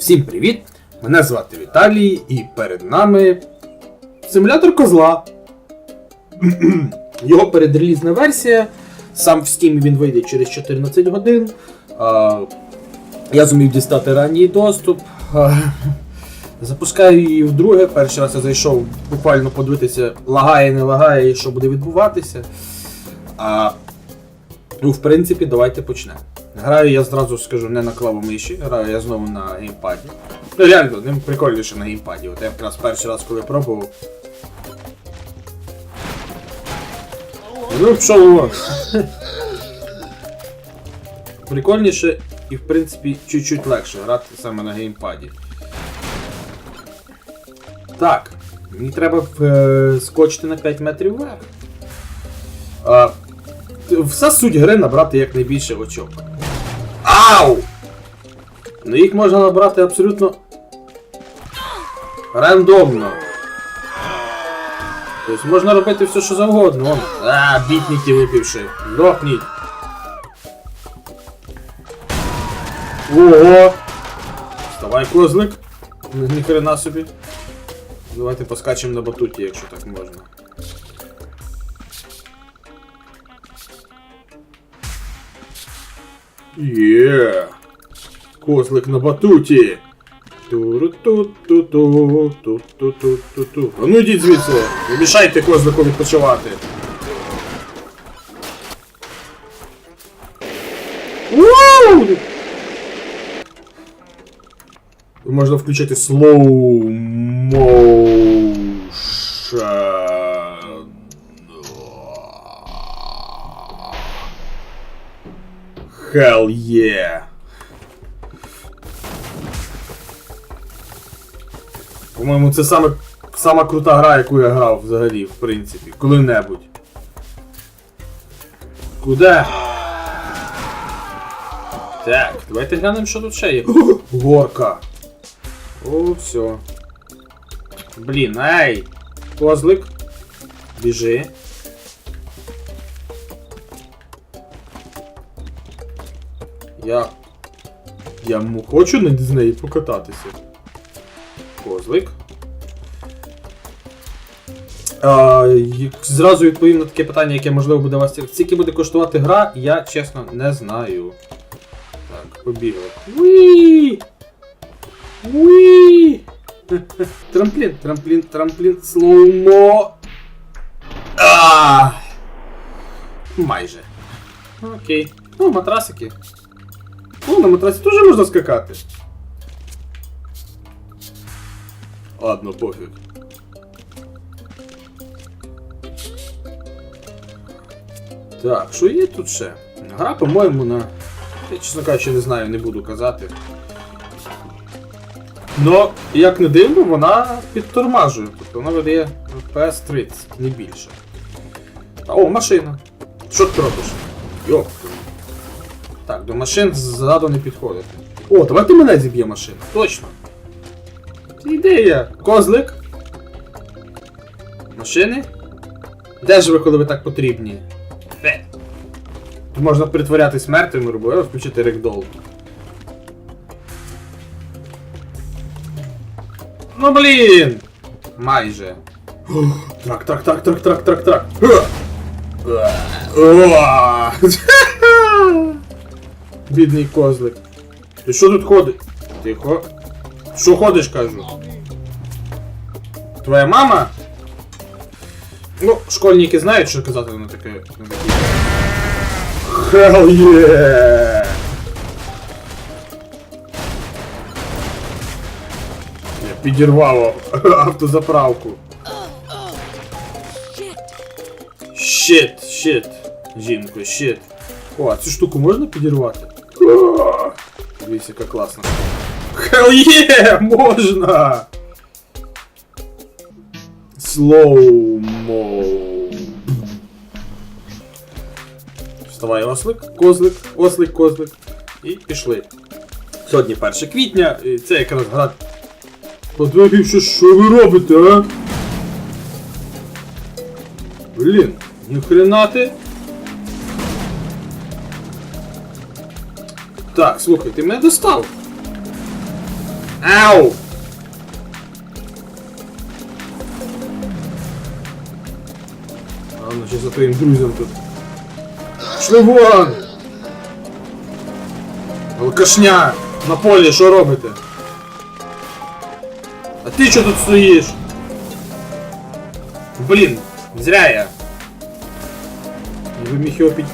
Всім привіт! Мене звати Віталій, і перед нами симулятор козла. Його передрелізна версія. Сам в Steam він вийде через 14 годин. Я зумів дістати ранній доступ. Запускаю її вдруге. Перший раз я зайшов буквально подивитися, лагає, не лагає і що буде відбуватися. А, ну, в принципі, давайте почнемо. Граю я зразу скажу не на клавомиші, граю я знову на геймпаді. Ну реально, ним прикольніше на геймпаді. От я якраз перший раз, коли пробував. Ну, пішов вон. Прикольніше і в принципі чуть-чуть легше грати саме на геймпаді. Так, мені треба е, скочити на 5 метрів вверх. А, вся суть гри набрати якнайбільше очок. Ау! Ну їх можна набрати абсолютно рандомно. Тобто можна робити все, що завгодно. Вон. А, бітніки випивши. Лопніть. Ого! Вставай, козлик. Ні ні хрена собі. Давайте поскачемо на батуті, якщо так можна. Є. Козлик на батуті. Туру-ту-ту-ту-ту-ту-ту-ту. А ну йдіть звідси. Не мішайте козлику відпочивати. Ууу! Можна включити slow Hell yeah. По-моєму, це саме, сама крута гра, яку я грав взагалі, в принципі, коли-небудь. Куди? Так, давайте глянемо, що тут ще є. Горка. О, все. Блін, ей! Козлик. Біжи. Я. Я хочу на- з нею покататися. Козлик. А, зразу відповім на таке питання, яке можливо буде вас. Скільки буде коштувати гра, я чесно не знаю. Так, побігли. Уі! Уі! Трамплін, трамплін, трамплін, слоумо. Майже. Окей. Ну, матрасики. Ну, на матрасі теж можна скакати. Ладно, пофіг. Так, що є тут ще? Гра, по-моєму, на. Я, чесно кажучи, не знаю, не буду казати. Но, як не дивно, вона підтормажує. Тобто вона видає FPS 30, не більше. О, машина. Що ти робиш? Йоп. Так, до машин ззаду не підходити. О, давайте мене зіб'є машина. Точно. Ідея. Козлик. Машини? Де ж ви, коли ви так потрібні? Тут можна притворятись мертвим і робити, включити рекдол. Ну блін! Майже. Трак, трак, трак, трак, трак, трак, трак. Бідний козлик. Ти що тут ходиш? Тихо. Що ходиш, кажу? Твоя мама? Ну, школьники знають, що казати на таке. на yeah! Я підірвав автозаправку. Щит, щит. Жінко, щит. О, а цю штуку можна підірвати? О, Дивіться, як класно. Hell yeah! Можна! Слоумо. Вставай, ослик, козлик, ослик, козлик. І пішли. Сьогодні 1 квітня, і це якраз гра. Подивився, що ви робите, а? Блін, ніхрена ти. Так, слухай, ти мене достав. Ау! Ладно, ще за твоїм друзям тут. Пішли вон! Алкашня! На полі, що робите? А ти що тут стоїш? Блін, зря я. Я би міг його під...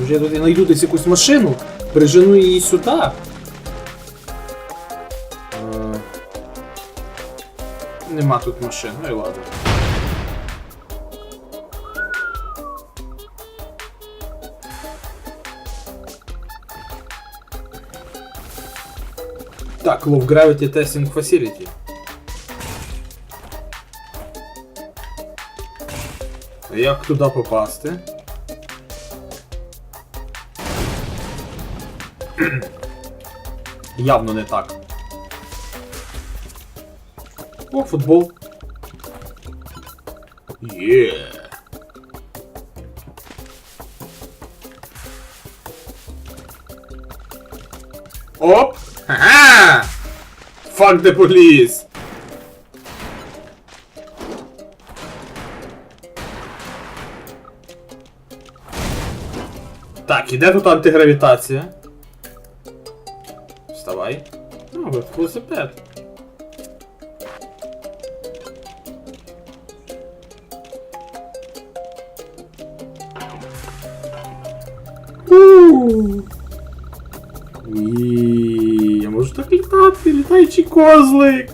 Може я тут знайду десь якусь машину, прижену її сюди. Нема тут машин, ну і ладно. Так, Low Gravity Testing Facility. Як туди попасти? Явно не так. О, футбол. Є. Оп! Ха-ха! Fuck the police! Так, іде тут антигравітація. Вставай. Ну, ви велосипед. У. Ні, я можу так літати, літаючий козлик.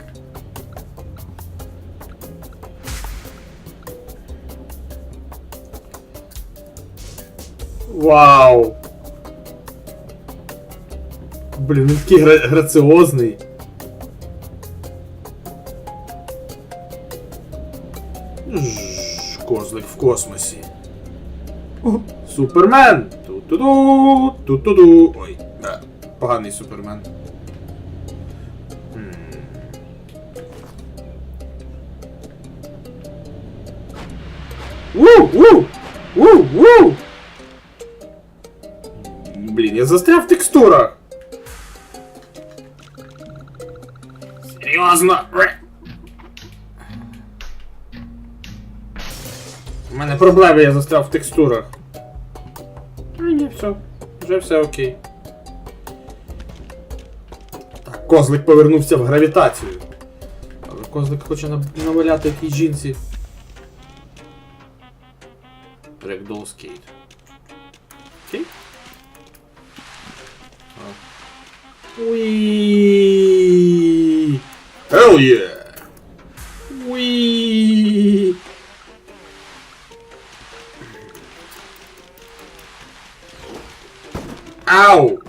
Вау! Блін, він такий гра- граціозний. Козлик в космосі. Супермен! Ту-ту-ду! Ту-ту-ду! Ой, е, поганий супермен. Ву! Ву! Блін, я застряв в текстурах. Серйозно? Ре. У мене проблеми, я застряв в текстурах. А ні, все. Вже все окей. Так, козлик повернувся в гравітацію. Але козлик хоче наваляти якій жінці. Рекдол скейт. Окей? Уи! Hell yeah! Уи! Ау!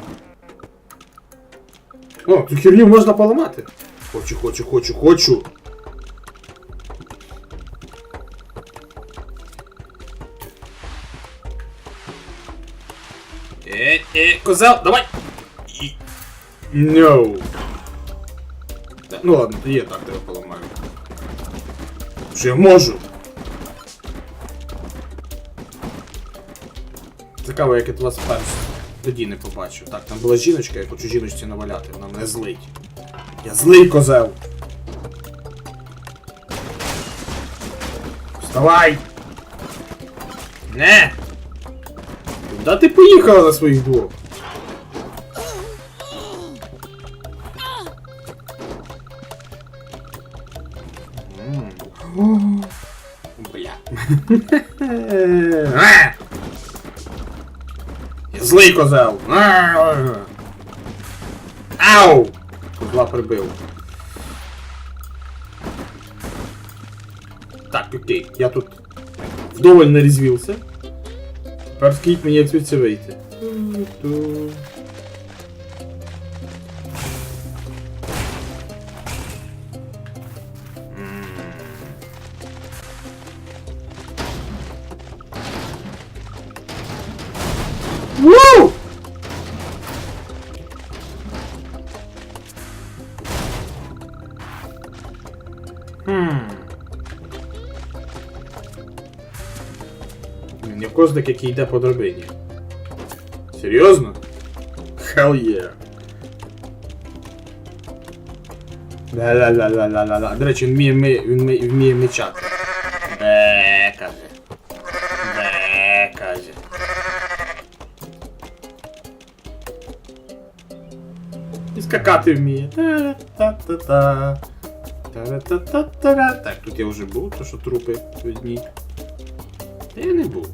О, цю херню можна поламати. Хочу, хочу, хочу, хочу. Е, е, козел, давай! No. Ну ладно, то я так тебе поламаю. Що я можу? Цікаво, як я вас перш тоді не побачив. Так, там була жіночка, я хочу жіночці наваляти, вона мене злить. Я злий козел! Вставай! Не! Куда ти поїхала на своїх двох? злий козел! Ау! Козла прибив. Так, окей, я тут вдоволь нарізвівся. Тепер скажіть мені, звідси вийти. Козлик, який йде по драбині. Серйозно? Hell yeah. Ла-ла-ла-ла-ла-ла. До речі, вміє, ми- вміє, вміє мечати. Бе, каже. Бе, каже. І скакати вміє. Та-та-та-та. Та-та-та-та-та. Так, тут я вже був, то що трупи одні. Та я не був.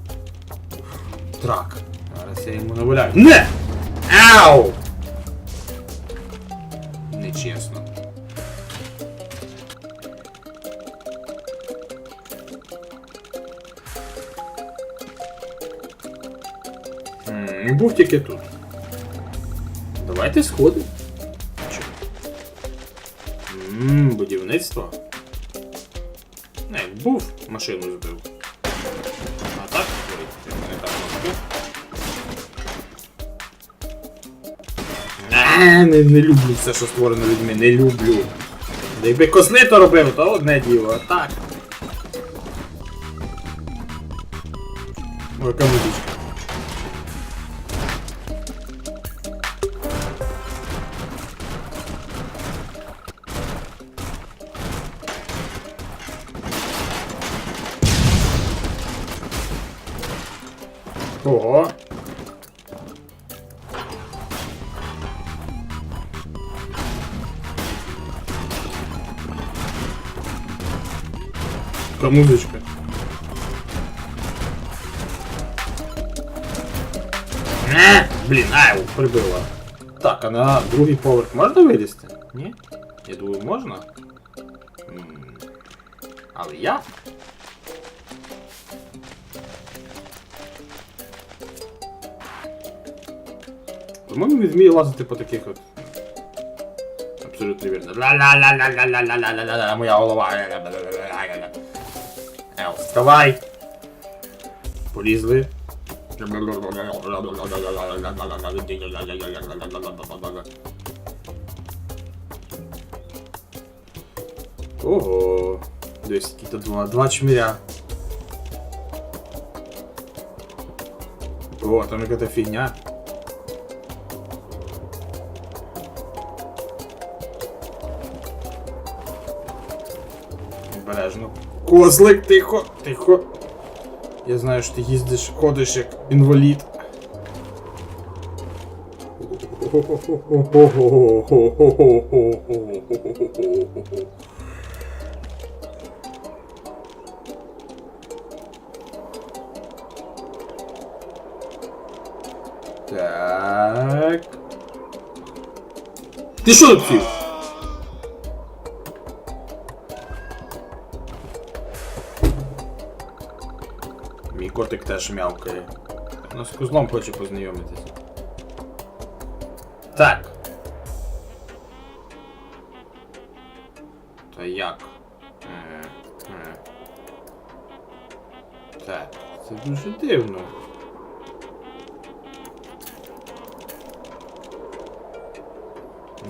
Трак. Зараз я йому наваляю. Не! Ау! Нечесно. М, Був тільки тут. Давайте сходимо. Чи? Ммм, будівництво. Не, був, машину збив. Не, не, люблю все, що створено людьми, не люблю. Якби козли то робив, то одне діло, а так. Ой, яка музичка. Ого. Та музичка. Не, блін, ай, прибила. Так, а на другий поверх можна вилізти? Ні? Я думаю, можна. М, Але я? По-моєму, він вміє лазити по таких от. Абсолютно вірно. Ла-ла-ла-ла-ла-ла-ла-ла-ла-ла, моя голова. Вставай! Полізли. Ого. Десь какие-то два. Два чмиря. О, там какая-то фигня. Бережно. Козлик, тихо, тихо. Я знаю, що ти їздиш, ходиш як інвалід. Так. Ти що тут сів? Котик теж м'явкає. Ну, з козлом хоче познайомитися. Так. Та як? Е, е. Так, це дуже дивно.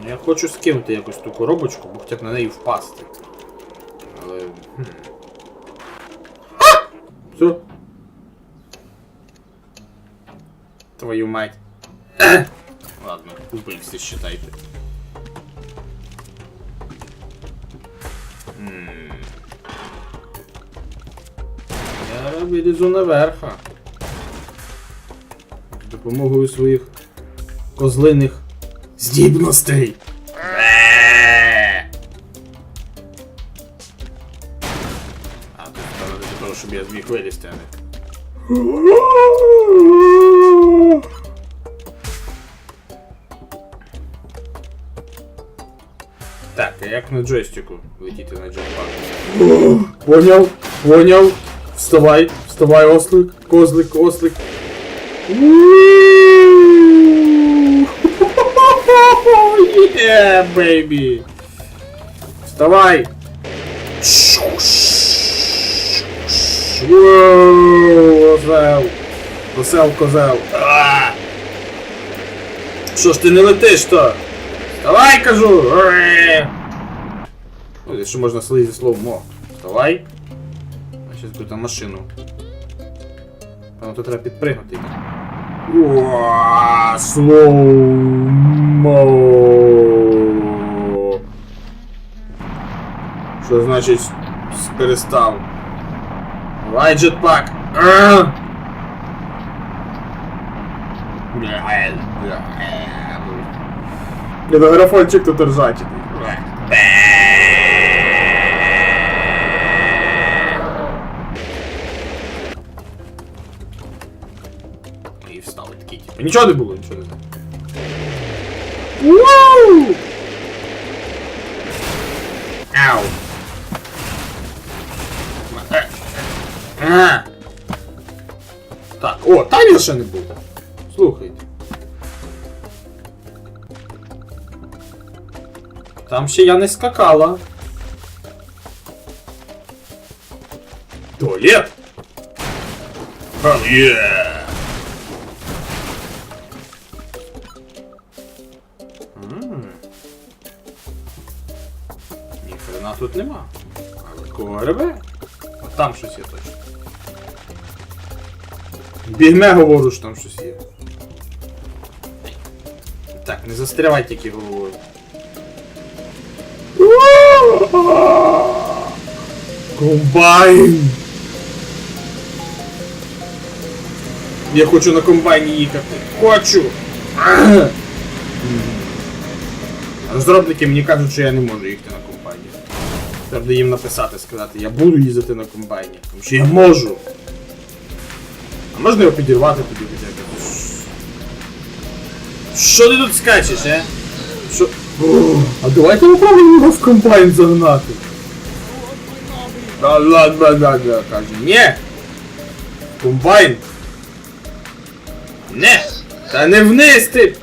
Я хочу скинути якось ту коробочку, бо б на неї впасти. Але. Хм. Все. Твою мать. Ладно, убився, считайте. Я вилізу наверха. Допомогою своїх козлиних здібностей. А, тут стало для того, щоб я зміг вилізти, а не. Як на джойстику летіти на джойпад? Поняв, поняв. Вставай, вставай, ослик, козлик, ослик. Yeah, baby. Вставай. Козел. Козел, козел. Що ж ти не летиш то? Вставай, кажу! Уе! Ой, що можна слизі словом. О, вставай. А зараз буду там машину. Певно, тут треба підпригнути. Уа, Слоумо. Що значить перестав? Давай джетпак! Графончик тут ржачий. Нічого не було, нічого не знаю. Вау! Ау! Е, е. Так, о, там ще не був. Слухайте. Там ще я не скакала. Туалет! Hell yeah! Тут нема. Але кого гребе? От там щось є точно. Бігме говорю, що там щось є. Так, не застрявай тільки головою. Комбайн! Я хочу на комбайні їхати. Хочу! Розробники мені кажуть, що я не можу їхати на комбайні. Треба їм написати, сказати, я буду їздити на комбайні, тому що я можу. А можна його підірвати тоді хоча б? Що ти тут скачеш, е? Що? О, а давайте попробуємо його в комбайн загнати. Да ладно, да, да, каже. Ні! Комбайн! Не! Та не вниз ти!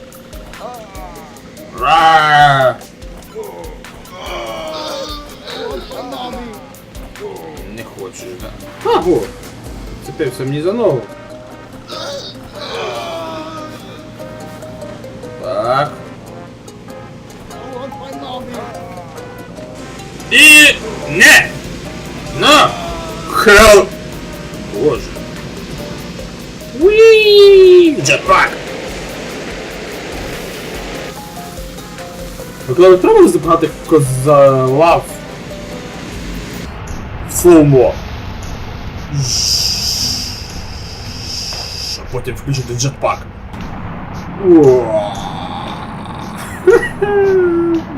Ра! А, о! Цепився мені за ногу. Так. І не! На! Хел! Боже. Уі! Джетпак! Ви коли пробували запхати козалав в слоумо? А потім включити джетпак.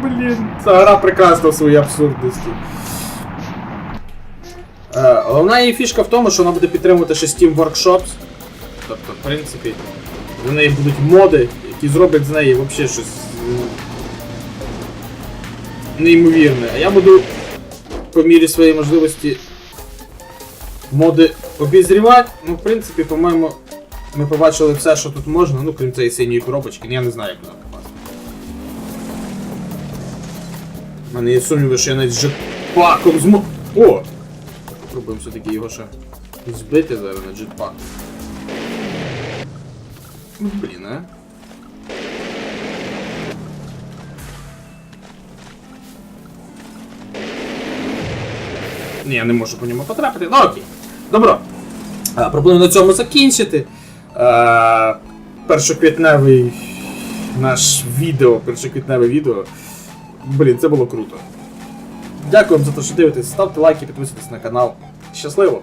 Блін, ця гра прекрасна в своїй абсурдності. Е, головна її фішка в тому, що вона буде підтримувати ще Steam Workshops. Тобто, в принципі, до неї будуть моди, які зроблять з неї взагалі щось неймовірне. А я буду по мірі своєї можливості моди обізрівати. Ну, в принципі, по-моєму, ми побачили все, що тут можна, ну крім цієї синьої коробочки, ну, я не знаю, як вона попасти. У мене є сумніви, що я навіть джетпаком змо... О! Попробуємо все-таки його ще збити зараз на джетпак. Ну, Блін, а? Ні, я не можу по ньому потрапити. Ну окей. Добро. Пробуємо пропоную на цьому закінчити. Першоквітневий наш відео, першоквітневе відео. Блін, це було круто. Дякую вам за те, що дивитесь. Ставте лайки, підписуйтесь на канал. Щасливо!